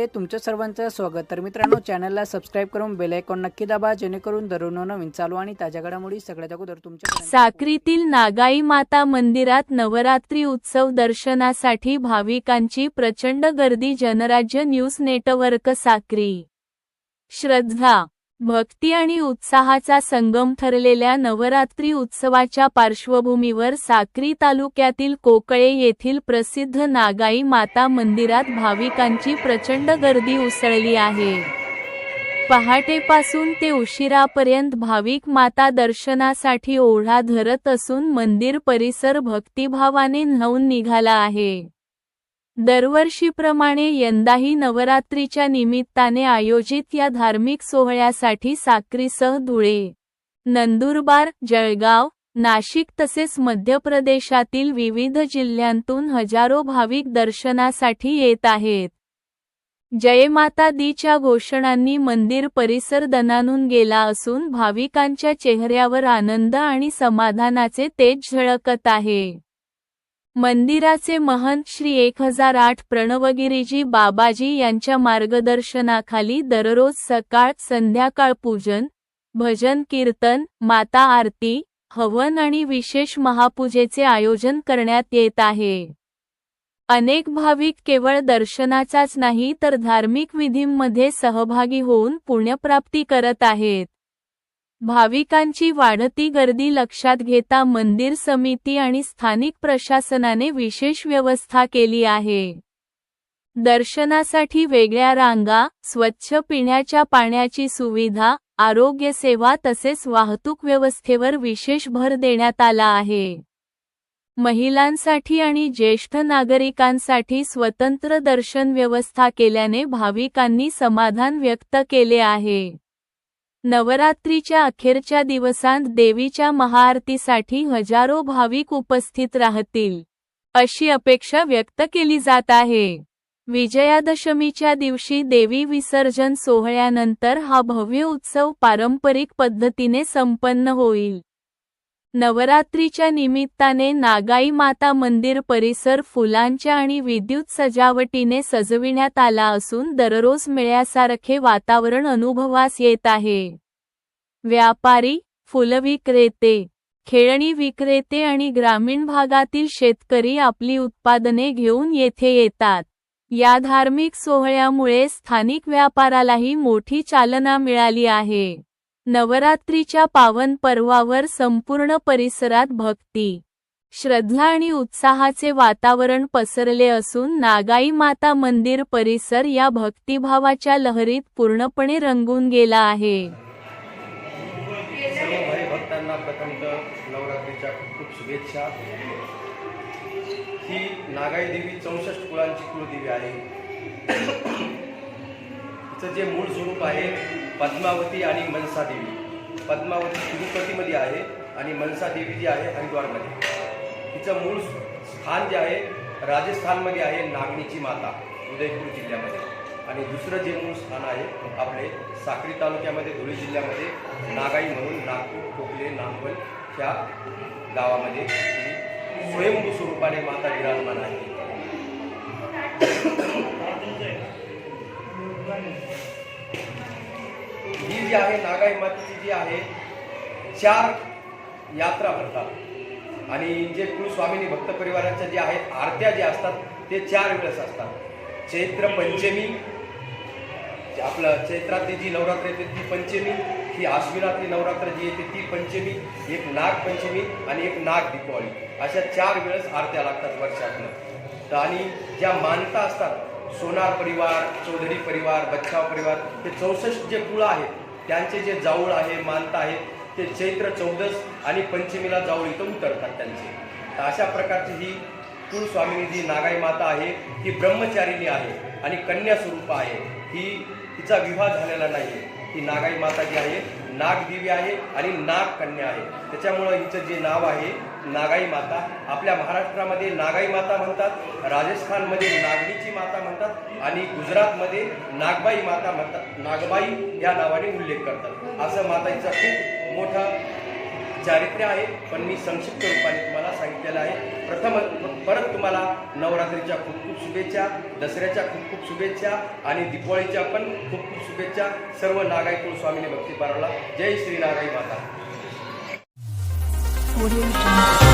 ते तुमच्या सर्वांचं स्वागत. तर मित्रांनो चॅनलला सबस्क्राईब करून बेल आयकॉन नक्की दाबा जेणेकरून दररोज नवीन चालू आणि ताज्या घडामोडी सगळ्यात अगोदर तुमच्या साक्रीतील नागाई माता मंदिरात नवरात्री उत्सव दर्शनासाठी भाविकांची प्रचंड गर्दी. Janrajya news network Sakri. श्रद्धा भक्ती आणि उत्साहाचा संगम ठरलेल्या नवरात्री उत्सवाच्या पार्श्वभूमीवर साक्री तालुक्यातील कोकळे येथील प्रसिद्ध नागाई माता मंदिरात भाविकांची प्रचंड गर्दी उसळली आहे. पहाटेपासून ते उशिरापर्यंत भाविक माता दर्शनासाठी ओढा धरत असून मंदिर परिसर भक्तिभावाने न्हाऊन निघाला आहे. दरवर्षीप्रमाणे यंदाही नवरात्रीच्या निमित्ताने आयोजित या धार्मिक सोहळ्यासाठी साक्रीसह धुळे नंदुरबार जळगाव नाशिक तसेच मध्य प्रदेशातील विविध जिल्ह्यांतून हजारो भाविक दर्शनासाठी येत आहेत. जयमाता दीच्या घोषणांनी मंदिर परिसर दणानून गेला असून भाविकांच्या चेहऱ्यावर आनंद आणि समाधानाचे तेज झळकत आहे. मंदिराचे महंत श्री एक हजार आठ प्रणवगिरीजी बाबाजी यांच्या मार्गदर्शनाखाली दररोज सकाळ संध्याकाळ पूजन भजन कीर्तन माता आरती हवन आणि विशेष महापूजेचे आयोजन करण्यात येत आहे. अनेक भाविक केवळ दर्शनाचाच नाही तर धार्मिक विधींमध्ये सहभागी होऊन पुण्यप्राप्ती करत आहेत. भाविकांची वाढती गर्दी लक्षात घेता मंदिर समिती आणि स्थानिक प्रशासनाने विशेष व्यवस्था केली आहे. दर्शनासाठी वेगळ्या रांगा स्वच्छ पिण्याच्या पाण्याची सुविधा आरोग्य सेवा तसेच वाहतूक व्यवस्थेवर विशेष भर देण्यात आला आहे. महिलांसाठी आणि ज्येष्ठ नागरिकांसाठी स्वतंत्र दर्शन व्यवस्था केल्याने भाविकांनी समाधान व्यक्त केले आहे. नवरात्रीच्या अखेरच्या दिवसांत देवीच्या महाआरतीसाठी हजारो भाविक उपस्थित राहतील अशी अपेक्षा व्यक्त केली जात आहे. विजयादशमीच्या दिवशी देवी विसर्जन सोहळ्यानंतर हा भव्य उत्सव पारंपरिक पद्धतीने संपन्न होईल. नवरात्रीच्या निमित्ताने नागाई माता मंदिर परिसर फुलांच्या आणि विद्युत सजावटीने सजविण्यात आला असून दररोज मिळ्यासारखे वातावरण अनुभवास येत आहे. व्यापारी फुलविक्रेते खेळणी विक्रेते आणि ग्रामीण भागातील शेतकरी आपली उत्पादने घेऊन येथे येतात. या धार्मिक सोहळ्यामुळे स्थानिक व्यापारालाही मोठी चालना मिळाली आहे. नवरात्रीच्या पावन पर्वावर संपूर्ण परिसरात भक्ती. श्रद्धा आणि उत्साहाचे वातावरण पसरले असून नागाई माता मंदिर परिसर या भक्तिभावाच्या लहरीत पूर्णपणे रंगून गेला आहे. नवरात्रीच्या खूप शुभेच्छा. ही नागाई देवी चौसष्ट कुळांची कुळदेवी आहे. तिचं जे मूळ स्वरूप आहे पद्मावती आणि मनसा देवी. पद्मावती तिरुपतीमध्ये आहे आणि मनसा देवी जी आहे हरिद्वारमध्ये. तिचं मूळ स्थान जे आहे राजस्थानमध्ये आहे नागणीची माता उदयपूर जिल्ह्यामध्ये. आणि दुसरं जे मूळ स्थान आहे आपले साक्री तालुक्यामध्ये धुळे जिल्ह्यामध्ये नागाई म्हणून नागपूर कोकले नांगवल ह्या गावामध्ये स्वयंभू स्वरूपाने माता विराजमान आहे. ही जी आहे नागाई मातेची जी आहे चार यात्रा भरतात. आणि जे कुलस्वामिनी भक्त परिवाराच्या जे आहेत आरत्या जे असतात ते चार वेळेस असतात. चैत्र पंचमी आपलं चैत्रातली जी नवरात्र येते ती पंचमी ही आश्विनातली नवरात्र जी येते ती पंचमी एक नागपंचमी आणि एक नाग दीपावली. अशा चार वेळेस आरत्या लागतात वर्षातनं. तर आणि ज्या मानता असतात सोनार परिवार चौधरी परिवार बच्चाव परिवार हे चौसष्ट जे कुळं आहेत त्यांचे जे जाऊळ आहे मानता आहे ते चैत्र चौदस आणि पंचमीला जाऊळ इथं उतरतात त्यांचे. तर अशा प्रकारची ही कुलस्वामिनी जी नागाई माता आहे ती ब्रह्मचारिणी आहे आणि कन्या स्वरूप आहे. ही तिचा विवाह झालेला नाही. ही नागाई माता जी आहे नागदेवी आहे आणि नाग कन्या आहे. त्याच्यामुळं हिचं जे नाव आहे नागाई माता. आपल्या महाराष्ट्रामध्ये नागाई माता म्हणतात राजस्थानमध्ये नागणीची माता म्हणतात आणि गुजरातमध्ये नागबाई माता म्हणतात. नागबाई या नावाने उल्लेख करतात. असं माताईचा खूप मोठा चारित्र्य आहे पण मी संक्षिप्त रूपाने तुम्हाला सांगितलेलं आहे. प्रथम परत तुम्हाला नवरात्रीच्या खूप खूप शुभेच्छा दसऱ्याच्या खूप खूप शुभेच्छा आणि दिवाळीच्या पण खूप खूप शुभेच्छा सर्व नागाई कुलस्वामिनी भक्ती पारवला जय श्री नागाई माता. 我留个